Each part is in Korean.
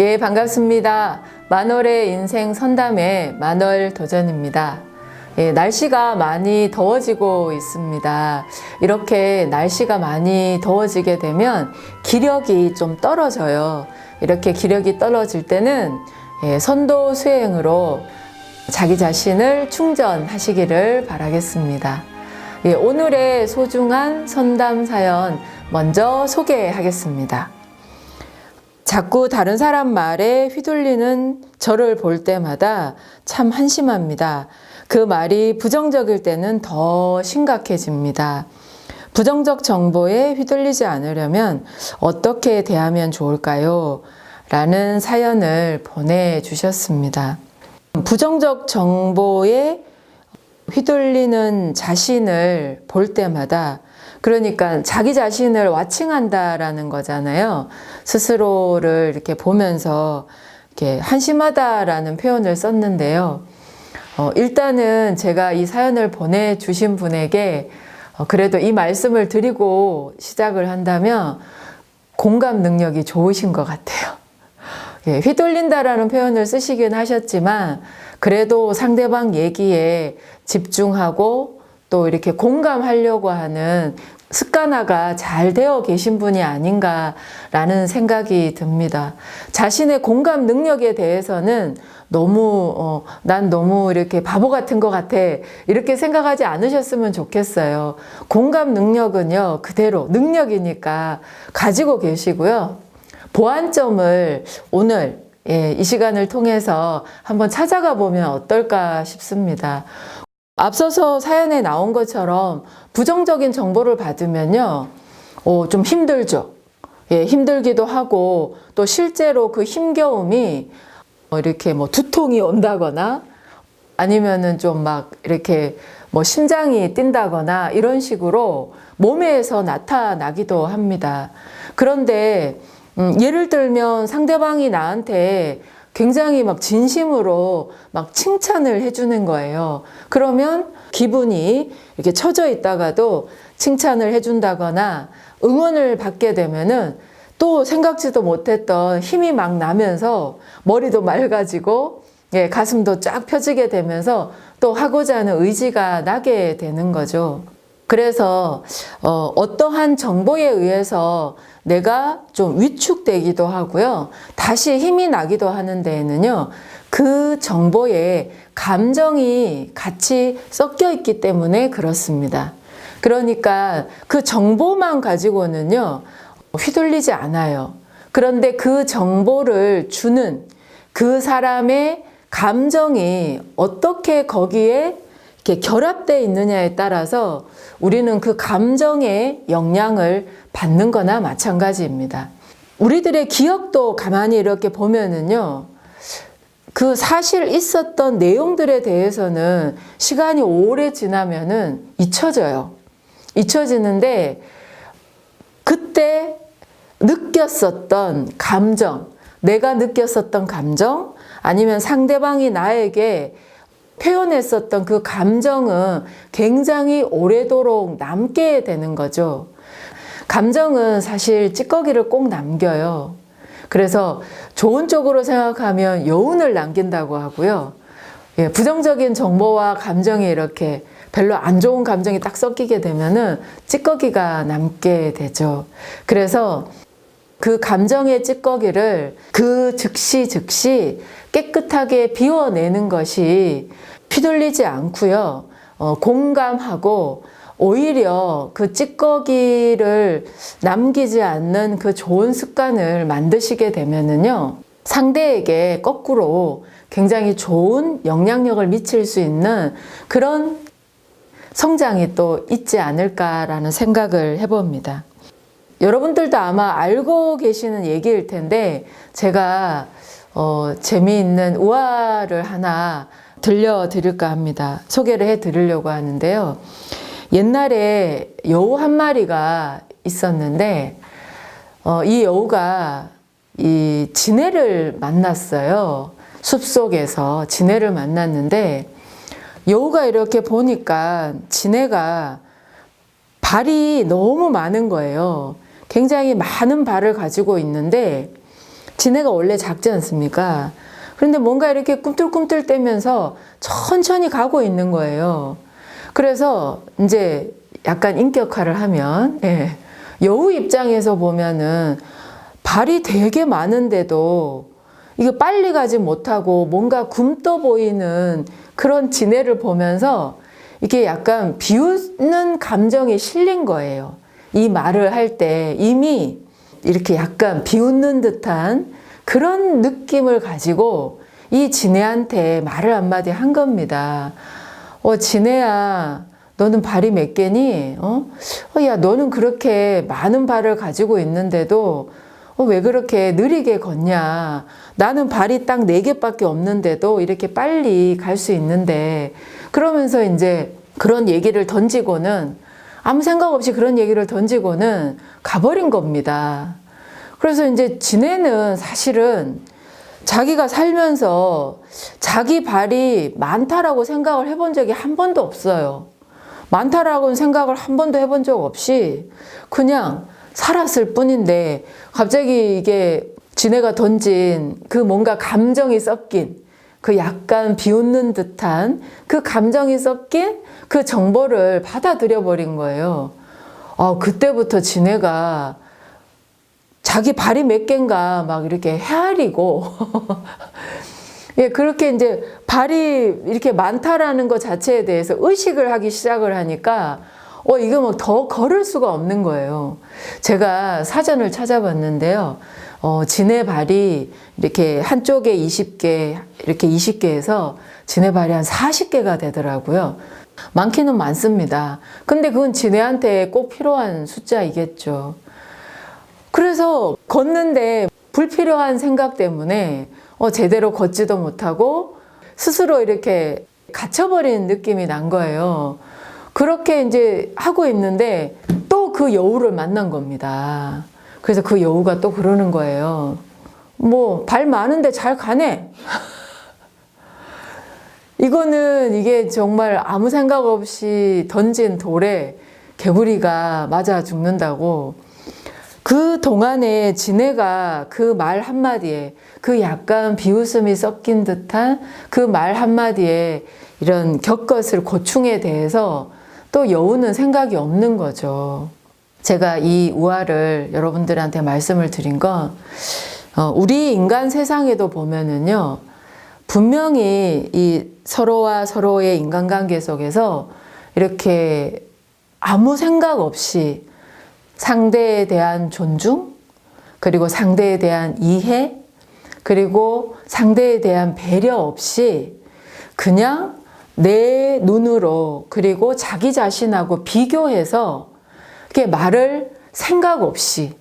예, 반갑습니다. 만월의 인생 선담의 만월 도전입니다. 예, 날씨가 많이 더워지고 있습니다. 이렇게 날씨가 많이 더워지게 되면 기력이 좀 떨어져요. 이렇게 기력이 떨어질 때는 예, 선도 수행으로 자기 자신을 충전하시기를 바라겠습니다. 예, 오늘의 소중한 선담 사연 먼저 소개하겠습니다. 자꾸 다른 사람 말에 휘둘리는 저를 볼 때마다 참 한심합니다. 그 말이 부정적일 때는 더 심각해집니다. 부정적 정보에 휘둘리지 않으려면 어떻게 대하면 좋을까요? 라는 사연을 보내주셨습니다. 부정적 정보에 휘둘리는 자신을 볼 때마다 그러니까 자기 자신을 와칭한다라는 거잖아요. 스스로를 이렇게 보면서 이렇게 한심하다라는 표현을 썼는데요. 어, 일단은 제가 이 사연을 보내주신 분에게 어, 그래도 이 말씀을 드리고 시작을 한다면 공감 능력이 좋으신 것 같아요. 예, 휘둘린다라는 표현을 쓰시긴 하셨지만 그래도 상대방 얘기에 집중하고 또 이렇게 공감하려고 하는 습관화가 잘 되어 계신 분이 아닌가라는 생각이 듭니다. 자신의 공감 능력에 대해서는 너무, 어, 난 너무 이렇게 바보 같은 것 같아. 이렇게 생각하지 않으셨으면 좋겠어요. 공감 능력은요, 그대로 능력이니까 가지고 계시고요. 보완점을 오늘 예, 이 시간을 통해서 한번 찾아가 보면 어떨까 싶습니다. 앞서서 사연에 나온 것처럼 부정적인 정보를 받으면요, 어, 좀 힘들죠. 예, 힘들기도 하고 또 실제로 그 힘겨움이 어, 이렇게 뭐 두통이 온다거나 아니면은 좀 막 이렇게 뭐 심장이 뛴다거나 이런 식으로 몸에서 나타나기도 합니다. 그런데 음, 예를 들면 상대방이 나한테 굉장히 막 진심으로 막 칭찬을 해주는 거예요. 그러면 기분이 이렇게 처져 있다가도 칭찬을 해준다거나 응원을 받게 되면은 또 생각지도 못했던 힘이 막 나면서 머리도 맑아지고 예, 가슴도 쫙 펴지게 되면서 또 하고자 하는 의지가 나게 되는 거죠. 그래서 어, 어떠한 정보에 의해서 내가 좀 위축되기도 하고요. 다시 힘이 나기도 하는 데에는요. 그 정보에 감정이 같이 섞여 있기 때문에 그렇습니다. 그러니까 그 정보만 가지고는요. 휘둘리지 않아요. 그런데 그 정보를 주는 그 사람의 감정이 어떻게 거기에 이렇게 결합되어 있느냐에 따라서 우리는 그 감정의 영향을 받는 거나 마찬가지입니다. 우리들의 기억도 가만히 이렇게 보면은요, 그 사실 있었던 내용들에 대해서는 시간이 오래 지나면은 잊혀져요. 잊혀지는데, 그때 느꼈었던 감정, 내가 느꼈었던 감정, 아니면 상대방이 나에게 표현했었던 그 감정은 굉장히 오래도록 남게 되는 거죠. 감정은 사실 찌꺼기를 꼭 남겨요. 그래서 좋은 쪽으로 생각하면 여운을 남긴다고 하고요. 예, 부정적인 정보와 감정이 이렇게 별로 안 좋은 감정이 딱 섞이게 되면은 찌꺼기가 남게 되죠. 그래서 그 감정의 찌꺼기를 그 즉시 즉시 깨끗하게 비워내는 것이 휘둘리지 않고요. 어, 공감하고 오히려 그 찌꺼기를 남기지 않는 그 좋은 습관을 만드시게 되면은요. 상대에게 거꾸로 굉장히 좋은 영향력을 미칠 수 있는 그런 성장이 또 있지 않을까라는 생각을 해봅니다. 여러분들도 아마 알고 계시는 얘기일 텐데 제가 어, 재미있는 우화를 하나 들려드릴까 합니다. 소개를 해드리려고 하는데요. 옛날에 여우 한 마리가 있었는데 어, 이 여우가 이 지네를 만났어요. 숲속에서 지네를 만났는데 여우가 이렇게 보니까 지네가 발이 너무 많은 거예요. 굉장히 많은 발을 가지고 있는데 지네가 원래 작지 않습니까? 그런데 뭔가 이렇게 꿈틀꿈틀 떼면서 천천히 가고 있는 거예요. 그래서 이제 약간 인격화를 하면, 예. 여우 입장에서 보면은 발이 되게 많은데도 이거 빨리 가지 못하고 뭔가 굼떠 보이는 그런 지네를 보면서 이게 약간 비웃는 감정이 실린 거예요. 이 말을 할 때 이미 이렇게 약간 비웃는 듯한 그런 느낌을 가지고 이 지네한테 말을 한마디 한 겁니다. 어, 지네야, 너는 발이 몇 개니? 어? 어, 야, 너는 그렇게 많은 발을 가지고 있는데도 어, 왜 그렇게 느리게 걷냐? 나는 발이 딱 네 개밖에 없는데도 이렇게 빨리 갈 수 있는데 그러면서 이제 그런 얘기를 던지고는 아무 생각 없이 그런 얘기를 던지고는 가버린 겁니다. 그래서 이제 지네는 사실은 자기가 살면서 자기 발이 많다라고 생각을 해본 적이 한 번도 없어요. 많다라고는 생각을 한 번도 해본 적 없이 그냥 살았을 뿐인데 갑자기 이게 지네가 던진 그 뭔가 감정이 섞인 그 약간 비웃는 듯한 그 감정이 섞인 그 정보를 받아들여 버린 거예요. 어, 그때부터 지네가 자기 발이 몇 개인가 막 이렇게 헤아리고 예, 그렇게 이제 발이 이렇게 많다라는 것 자체에 대해서 의식을 하기 시작을 하니까 어, 이거 뭐더 걸을 수가 없는 거예요. 제가 사전을 찾아봤는데요. 어, 지네 발이 이렇게 한쪽에 20개, 이렇게 20개에서 지네 발이 한 40개가 되더라고요. 많기는 많습니다. 근데 그건 지네한테 꼭 필요한 숫자이겠죠. 그래서 걷는데 불필요한 생각 때문에 어, 제대로 걷지도 못하고 스스로 이렇게 갇혀버리는 느낌이 난 거예요. 그렇게 이제 하고 있는데 또 그 여우를 만난 겁니다. 그래서 그 여우가 또 그러는 거예요. 뭐, 발 많은데 잘 가네. 이거는 이게 정말 아무 생각 없이 던진 돌에 개구리가 맞아 죽는다고 그 동안에 지네가 그 말 한마디에 그 약간 비웃음이 섞인 듯한 그 말 한마디에 이런 겪었을 고충에 대해서 또 여우는 생각이 없는 거죠. 제가 이 우화를 여러분들한테 말씀을 드린 건 어, 우리 인간 세상에도 보면은요 분명히 이 서로와 서로의 인간관계 속에서 이렇게 아무 생각 없이 상대에 대한 존중 그리고 상대에 대한 이해 그리고 상대에 대한 배려 없이 그냥 내 눈으로 그리고 자기 자신하고 비교해서 이렇게 말을 생각 없이,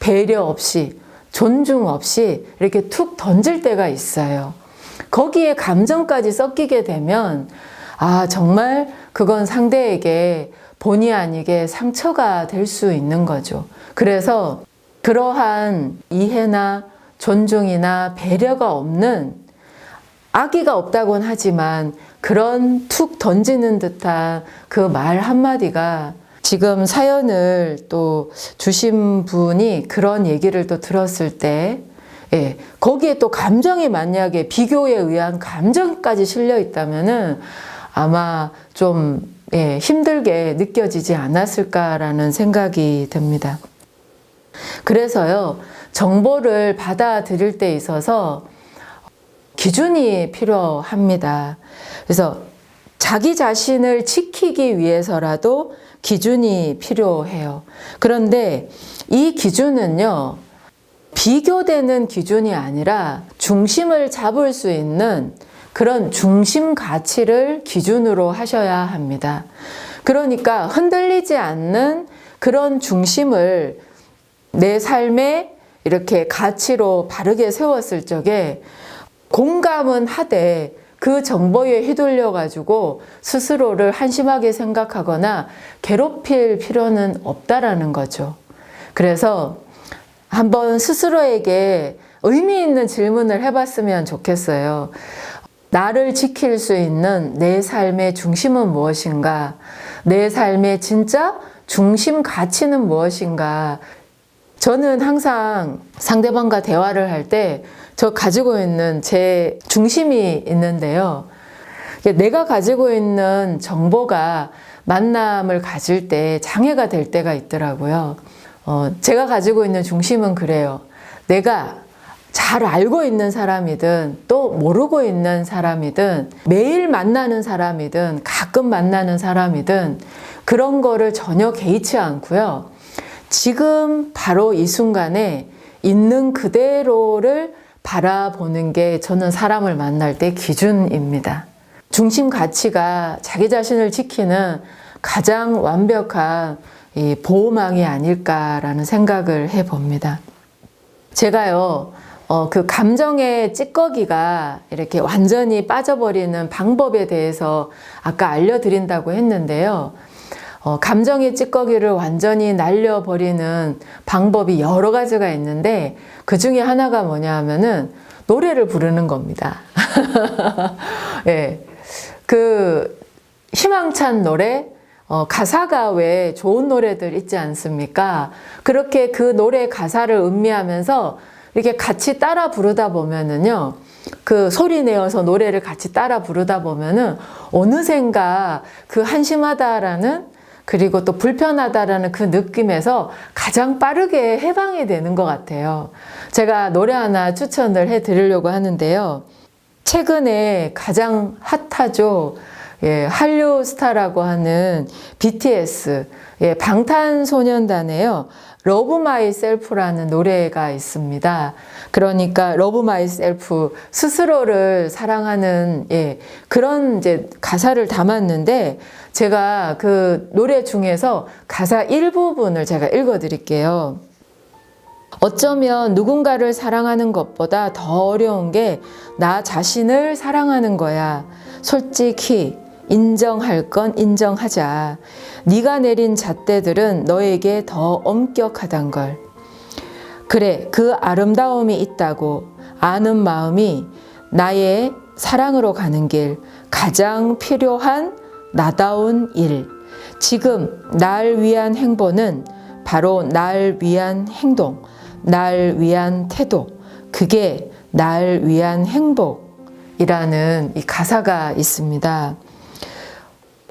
배려 없이, 존중 없이 이렇게 툭 던질 때가 있어요. 거기에 감정까지 섞이게 되면, 아, 정말 그건 상대에게 본의 아니게 상처가 될 수 있는 거죠. 그래서 그러한 이해나 존중이나 배려가 없는 악의가 없다곤 하지만 그런 툭 던지는 듯한 그 말 한마디가 지금 사연을 또 주신 분이 그런 얘기를 또 들었을 때, 예, 거기에 또 감정이 만약에 비교에 의한 감정까지 실려 있다면은 아마 좀 예, 힘들게 느껴지지 않았을까라는 생각이 듭니다. 그래서요, 정보를 받아들일 때 있어서 기준이 필요합니다. 그래서 자기 자신을 지키기 위해서라도 기준이 필요해요. 그런데 이 기준은요, 비교되는 기준이 아니라 중심을 잡을 수 있는 그런 중심 가치를 기준으로 하셔야 합니다. 그러니까 흔들리지 않는 그런 중심을 내 삶에 이렇게 가치로 바르게 세웠을 적에 공감은 하되 그 정보에 휘둘려 가지고 스스로를 한심하게 생각하거나 괴롭힐 필요는 없다라는 거죠. 그래서 한번 스스로에게 의미 있는 질문을 해봤으면 좋겠어요. 나를 지킬 수 있는 내 삶의 중심은 무엇인가? 내 삶의 진짜 중심 가치는 무엇인가? 저는 항상 상대방과 대화를 할때 저 가지고 있는 제 중심이 있는데요. 내가 가지고 있는 정보가 만남을 가질 때 장애가 될 때가 있더라고요. 어, 제가 가지고 있는 중심은 그래요. 내가 잘 알고 있는 사람이든 또 모르고 있는 사람이든 매일 만나는 사람이든 가끔 만나는 사람이든 그런 거를 전혀 개의치 않고요. 지금 바로 이 순간에 있는 그대로를 바라보는 게 저는 사람을 만날 때 기준입니다. 중심 가치가 자기 자신을 지키는 가장 완벽한 이 보호망이 아닐까라는 생각을 해 봅니다. 제가요, 어, 그 감정의 찌꺼기가 이렇게 완전히 빠져버리는 방법에 대해서 아까 알려드린다고 했는데요. 어, 감정의 찌꺼기를 완전히 날려버리는 방법이 여러 가지가 있는데 그 중에 하나가 뭐냐 하면은 노래를 부르는 겁니다. 예. 그 희망찬 노래, 어, 가사가 왜 좋은 노래들 있지 않습니까? 그렇게 그 노래 가사를 음미하면서 이렇게 같이 따라 부르다 보면은요, 그 소리 내어서 노래를 같이 따라 부르다 보면은 어느샌가 그 한심하다라는 그리고 또 불편하다라는 그 느낌에서 가장 빠르게 해방이 되는 것 같아요. 제가 노래 하나 추천을 해 드리려고 하는데요. 최근에 가장 핫하죠. 예, 한류 스타라고 하는 BTS, 예, 방탄소년단에요. 러브 마이 셀프라는 노래가 있습니다. 그러니까 러브 마이 셀프 스스로를 사랑하는 예, 그런 이제 가사를 담았는데 제가 그 노래 중에서 가사 일부분을 제가 읽어 드릴게요. 어쩌면 누군가를 사랑하는 것보다 더 어려운 게 나 자신을 사랑하는 거야. 솔직히 인정할 건 인정하자. 네가 내린 잣대들은 너에게 더 엄격하단 걸. 그래, 그 아름다움이 있다고 아는 마음이 나의 사랑으로 가는 길, 가장 필요한 나다운 일. 지금 날 위한 행보는 바로 날 위한 행동, 날 위한 태도. 그게 날 위한 행복이라는 이 가사가 있습니다.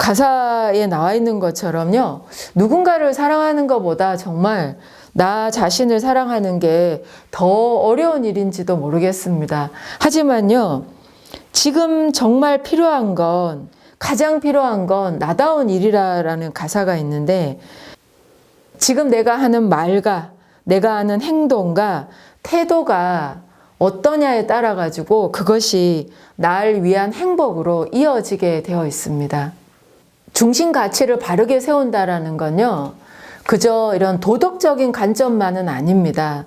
가사에 나와 있는 것처럼요, 누군가를 사랑하는 것보다 정말 나 자신을 사랑하는 게 더 어려운 일인지도 모르겠습니다. 하지만요, 지금 정말 필요한 건, 가장 필요한 건 나다운 일이라는 가사가 있는데, 지금 내가 하는 말과 내가 하는 행동과 태도가 어떠냐에 따라 가지고 그것이 날 위한 행복으로 이어지게 되어 있습니다. 중심 가치를 바르게 세운다라는 건요, 그저 이런 도덕적인 관점만은 아닙니다.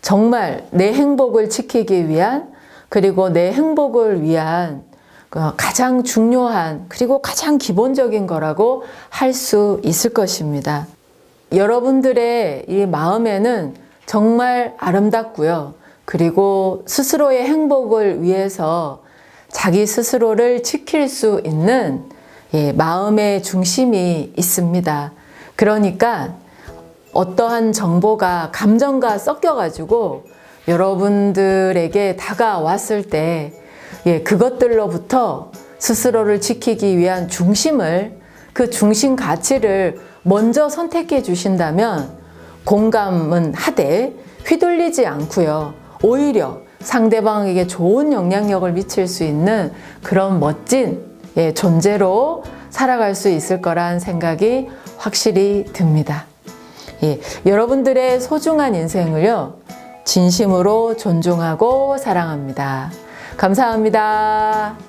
정말 내 행복을 지키기 위한, 그리고 내 행복을 위한 그 가장 중요한, 그리고 가장 기본적인 거라고 할 수 있을 것입니다. 여러분들의 이 마음에는 정말 아름답고요. 그리고 스스로의 행복을 위해서 자기 스스로를 지킬 수 있는 예, 마음의 중심이 있습니다. 그러니까 어떠한 정보가 감정과 섞여가지고 여러분들에게 다가왔을 때 예, 그것들로부터 스스로를 지키기 위한 중심을 그 중심 가치를 먼저 선택해 주신다면 공감은 하되 휘둘리지 않고요. 오히려 상대방에게 좋은 영향력을 미칠 수 있는 그런 멋진 예, 존재로 살아갈 수 있을 거란 생각이 확실히 듭니다. 예, 여러분들의 소중한 인생을요, 진심으로 존중하고 사랑합니다. 감사합니다.